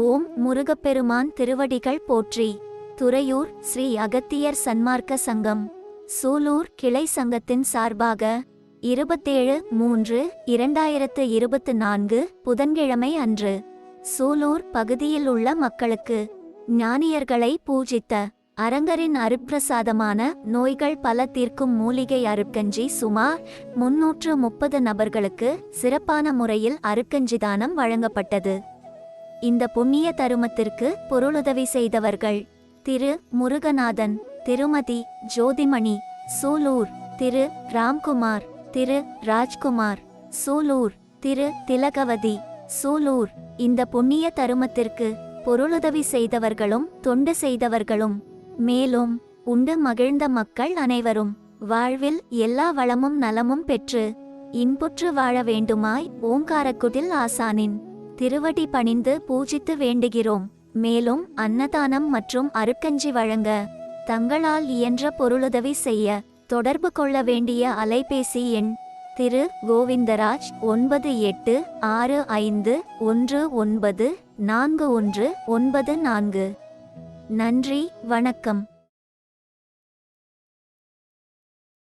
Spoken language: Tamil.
ஓம் முருகப்பெருமான் திருவடிகள் போற்றி. துறையூர் ஸ்ரீ அகத்தியர் சன்மார்க்க சங்கம். சூலூர் கிளை சங்கத்தின் சார்பாக இருபத்தேழு மூன்று இரண்டாயிரத்து இருபத்து நான்கு புதன்கிழமை அன்று சூலூர் பகுதியில் உள்ள மக்களுக்கு ஞானியர்களை பூஜித்த அரங்கரின் அருப்பிரசாதமான நோய்கள் பல தீர்க்கும் மூலிகை அருட்கஞ்சி சுமார் முன்னூற்று முப்பது நபர்களுக்கு சிறப்பான முறையில் அருட்கஞ்சி தானம் வழங்கப்பட்டது. இந்த புண்ணிய தருமத்திற்கு பொருளுதவி செய்தவர்கள் திரு முருகநாதன் திருமதி ஜோதிமணி சூலூர் திரு ராம்குமார் திரு ராஜ்குமார் சூலூர் திரு திலகவதி சூலூர் இந்த புண்ணிய தருமத்திற்கு பொருளுதவி செய்தவர்களும் தொண்டு செய்தவர்களும் மேலும் உண்டு மகிழ்ந்த மக்கள் அனைவரும் வாழ்வில் எல்லா வளமும் நலமும் பெற்று இன்புற்று வாழ வேண்டுமாய் ஓங்காரக்குடில் ஆசானின் திருவடி பணிந்து பூஜித்து வேண்டுகிறோம். மேலும் அன்னதானம் மற்றும் அருட்கஞ்சி வழங்க தங்களால் இயன்ற பொருளுதவி செய்ய தொடர்பு கொள்ள வேண்டிய அலைபேசி எண் திரு கோவிந்தராஜ் ஒன்பது எட்டு ஆறு ஐந்து ஒன்று ஒன்பது நான்கு ஒன்று ஒன்பது நான்கு. நன்றி வணக்கம்.